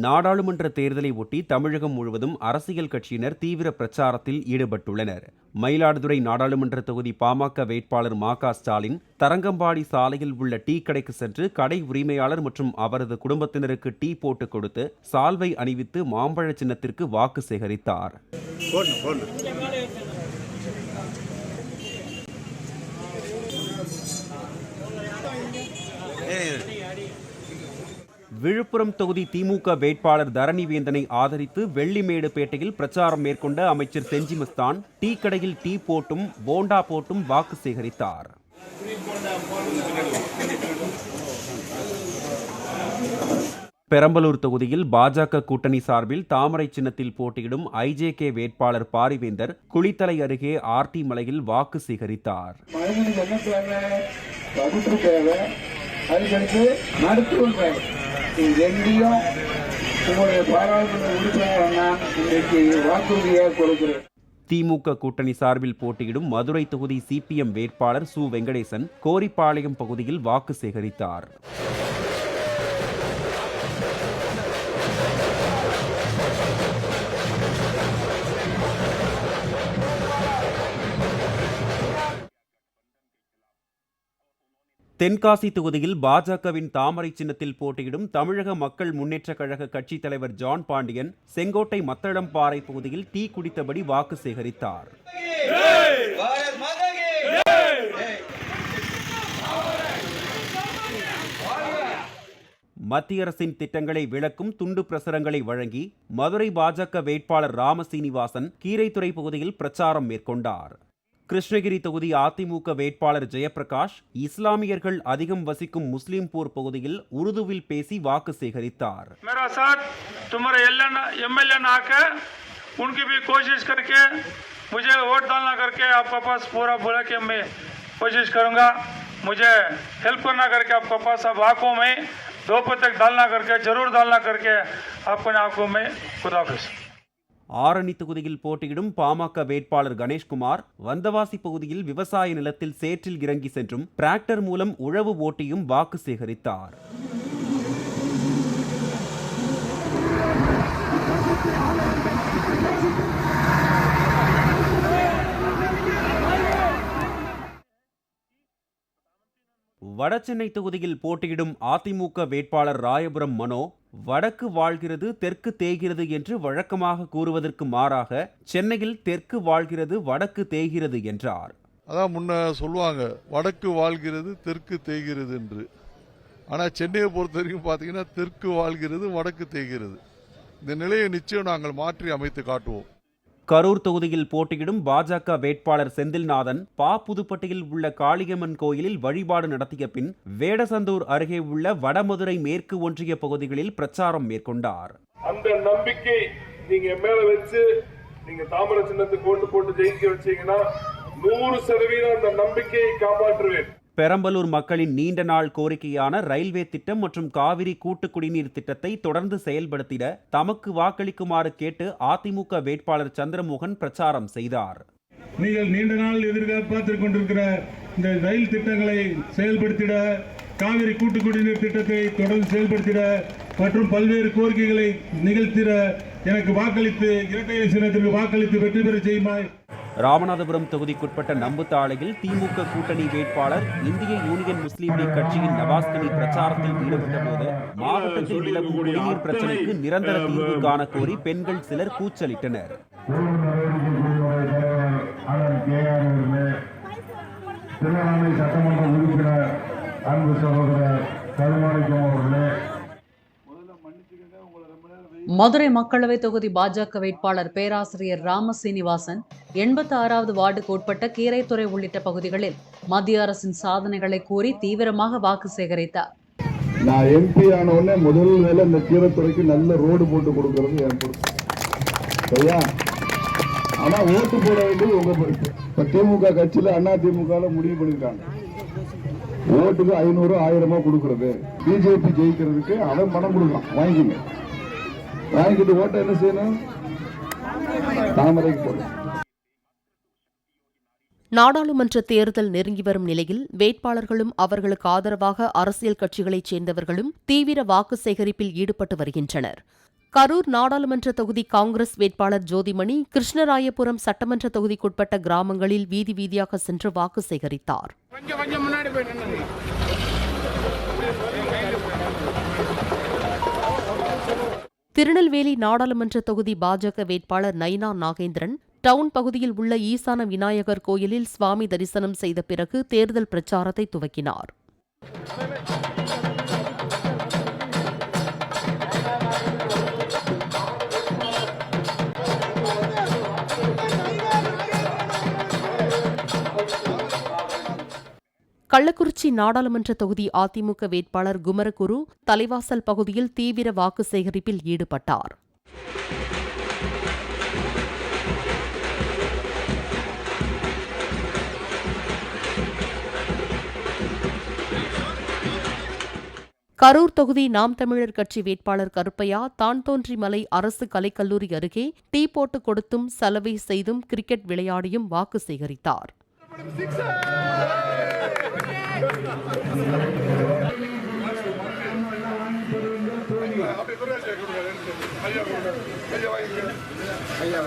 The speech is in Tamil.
நாடாளுமன்ற தேர்தலை ஒட்டி தமிழகம் முழுவதும் அரசியல் கட்சியினர் தீவிர பிரச்சாரத்தில் ஈடுபட்டுள்ளனர். மயிலாடுதுறை நாடாளுமன்ற தொகுதி பாமக வேட்பாளர் மா க ஸ்டாலின் தரங்கம்பாடி சாலையில் உள்ள டீ கடைக்கு சென்று கடை உரிமையாளர் மற்றும் அவரது குடும்பத்தினருக்கு டீ போட்டு கொடுத்து சால்வை அணிவித்து மாம்பழ சின்னத்திற்கு வாக்கு சேகரித்தார். போடணும் விழுப்புரம் தொகுதி திமுக வேட்பாளர் தரணிவேந்தனை ஆதரித்து வெள்ளிமேடுபேட்டையில் பிரச்சாரம் மேற்கொண்ட அமைச்சர் செஞ்சி மஸ்தான் டீ கடையில் டீ போட்டும் போண்டா போட்டும் வாக்கு சேகரித்தார். பெரம்பலூர் தொகுதியில் பாஜக கூட்டணி சார்பில் தாமரை சின்னத்தில் போட்டியிடும் ஐஜேகே வேட்பாளர் பாரிவேந்தர் குளித்தலை அருகே ஆர்டி மலையில் வாக்கு சேகரித்தார். தேவை. மருத்துவம் தேவை உங்களுடைய பாராளுமன்ற உறுப்பினர் நான் இன்னைக்கு வாக்குறுதியாக கொடுக்கிறேன் திமுக கூட்டணி சார்பில் போட்டியிடும் மதுரை தொகுதி சிபிஎம் வேட்பாளர் சு வெங்கடேசன் கோரிப்பாளையம் பகுதியில் வாக்கு சேகரித்தார். தென்காசி தொகுதியில் பாஜகவின் தாமரை சின்னத்தில் போட்டியிடும் தமிழக மக்கள் முன்னேற்றக் கழக கட்சித் தலைவர் ஜான் பாண்டியன் செங்கோட்டை மத்தளம்பாறை பகுதியில் டீ குடித்தபடி வாக்கு சேகரித்தார். மத்திய அரசின் திட்டங்களை விளக்கும் துண்டு பிரசுரங்களை வழங்கி மதுரை பாஜக வேட்பாளர் ராமசீனிவாசன் கீரைத்துறை பகுதியில் பிரச்சாரம் மேற்கொண்டார். கிருஷ்ணகிரி தொகுதி அதிமுக வேட்பாளர் ஜெயபிரகாஷ், இஸ்லாமியர்கள் அதிகம் வசிக்கும் பகுதியில் உருதுவில் பேசி வாக்கு சேகரித்தார். उनकी भी कोशिश करके, मुझे वोट डालना करके पूरा कोशिश करूँगा। मुझे हेल्प करना करके आपका पास अब में दोपहर तक डालना करके, ज़रूर डालना करके आपको आपको मैं खुश ஆரணி தொகுதியில் போட்டியிடும் பாமக வேட்பாளர் கணேஷ்குமார் வந்தவாசி பகுதியில் விவசாய நிலத்தில் சேற்றில் இறங்கி சென்றும் டிராக்டர் மூலம் உழவு ஓட்டியும் வாக்கு சேகரித்தார். வடசென்னை தொகுதியில் போட்டியிடும் அதிமுக வேட்பாளர் ராயபுரம் மனோ வடக்கு வாழ்கிறது தெற்கு தேய்கிறது என்று வழக்கமாக கூறுவதற்கு மாறாக சென்னையில் தெற்கு வாழ்கிறது வடக்கு தேய்கிறது என்றார். அதான் முன்ன சொல்லுவாங்க வடக்கு வாழ்கிறது தெற்கு தேய்கிறது என்று. ஆனால் சென்னையை பொறுத்த வரைக்கும் பார்த்தீங்கன்னா தெற்கு வாழ்கிறது வடக்கு தேய்கிறது இந்த நிலையை நிச்சயம் நாங்கள் மாற்றி அமைத்து காட்டுவோம். கரூர் தொகுதியில் போட்டியிடும் பாஜக வேட்பாளர் செந்தில்நாதன் பா புதுப்பட்டியில் உள்ள காளியம்மன் கோயிலில் வழிபாடு நடத்திய பின் வேடசந்தூர் அருகே உள்ள வடமதுரை மேற்கு ஒன்றிய பகுதிகளில் பிரச்சாரம் மேற்கொண்டார். அந்த நம்பிக்கை நீங்க மேல வச்சு நீங்க தாமரை சின்னத்துக்கு ஓட்டு போட்டு ஜெயிக்க வச்சீங்கன்னா நூறு சதவீதம் அந்த நம்பிக்கையை காப்பாற்றுவேன். பெரம்பலூர் மக்களின் நீண்ட நாள் கோரிக்கையான ரயில்வே திட்டம் மற்றும் காவிரி கூட்டு குடிநீர் திட்டத்தை தொடர்ந்து செயல்படுத்திட தமக்கு வாக்களிக்குமாறு கேட்டு அதிமுக வேட்பாளர் சந்திரமோகன் பிரச்சாரம் செய்தார். நீங்கள் நீண்ட நாள் எதிர்பார்த்துக் கொண்டிருக்கிற இந்த ரயில் திட்டங்களை செயல்படுத்திட காவிரி கூட்டு குடிநீர் திட்டத்தை தொடர்ந்து செயல்படுத்திட மற்றும் பல்வேறு கோரிக்கைகளை நிகழ்த்திட எனக்கு வாக்களித்து இரட்டை சின்னத்திற்கு வாக்களித்து வெற்றி பெற செய்யுமாய் ராமநாதபுரம் தொகுதிக்குட்பட்ட நம்புத்தாளையில் திமுக கூட்டணி வேட்பாளர் இந்திய யூனியன் முஸ்லீம் லீக் கட்சியின் நவாஸ்கனி பிரச்சாரத்தில் ஈடுபட்ட போது மாவட்டத்தில் நிலவும் குடிநீர் பிரச்சினைக்கு நிரந்தர தீர்வு காண கோரி பெண்கள் சிலர் கூச்சலிட்டனர். திருவண்ணாமலை சட்டமன்ற உறுப்பினர் அன்பு சகோதரர் கருமாணிக்கம் அவர்களே மதுரை மக்களவை தொகுதி பாஜக வேட்பாளர் பேராசிரியர் ராமசீனிவாசன் எண்பத்தி ஆறாவது வார்டுக்கு உட்பட்ட கீரைத்துறை உள்ளிட்ட பகுதிகளில் மத்திய அரசின் சாதனைகளை கூறி தீவிரமாக வாக்கு சேகரித்தார். நான் எம்பி ஆன உடனே முதல் வேலை இந்த கீரைத்துறைக்கு நல்ல ரோடு போட்டு கொடுக்கறது என் பொறுப்பு சரியா? ஆனா ஓட்டு போட வேண்டியது உங்க பொறுப்பு. இப்ப திமுக கட்சியில அண்ணா திமுக முடிவு பண்ணிருக்காங்க. ஓட்டுக்கு ஐநூறு ஆயிரமா கொடுக்கறது. பிஜேபி ஜெயிக்கிறதுக்கு அவன் பணம் கொடுக்கலாம். வாங்கிங்க வாங்கிட்டு ஓட்டை என்ன செய்யணும்? தாமரைக்கு போடணும். நாடாளுமன்ற தேர்தல் நெருங்கி வரும் நிலையில் வேட்பாளர்களும் அவர்களுக்கு ஆதரவாக அரசியல் கட்சிகளைச் சேர்ந்தவர்களும் தீவிர வாக்கு சேகரிப்பில் ஈடுபட்டு வருகின்றனர். கரூர் நாடாளுமன்ற தொகுதி காங்கிரஸ் வேட்பாளர் ஜோதிமணி கிருஷ்ணராயபுரம் சட்டமன்ற தொகுதிக்குட்பட்ட கிராமங்களில் வீதி வீதியாக சென்று வாக்கு சேகரித்தார். திருநெல்வேலி நாடாளுமன்ற தொகுதி பாஜக வேட்பாளர் நயினா நாகேந்திரன் டவுன் பகுதியில் உள்ள ஈசான விநாயகர் கோயிலில் சுவாமி தரிசனம் செய்த பிறகு தேர்தல் பிரச்சாரத்தை துவக்கினார். கள்ளக்குறிச்சி நாடாளுமன்ற தொகுதி அதிமுக வேட்பாளர் குமரகுரு தலைவாசல் பகுதியில் தீவிர வாக்கு சேகரிப்பில் ஈடுபட்டார். கரூர் தொகுதி நாம் தமிழர் கட்சி வேட்பாளர் கருப்பையா தான் தோன்றிமலை அரசு கலைக்கல்லூரி அருகே டீ போட்டு கொடுத்தும் சலவை செய்தும் கிரிக்கெட் விளையாடியும் வாக்கு சேகரித்தார். ஐயா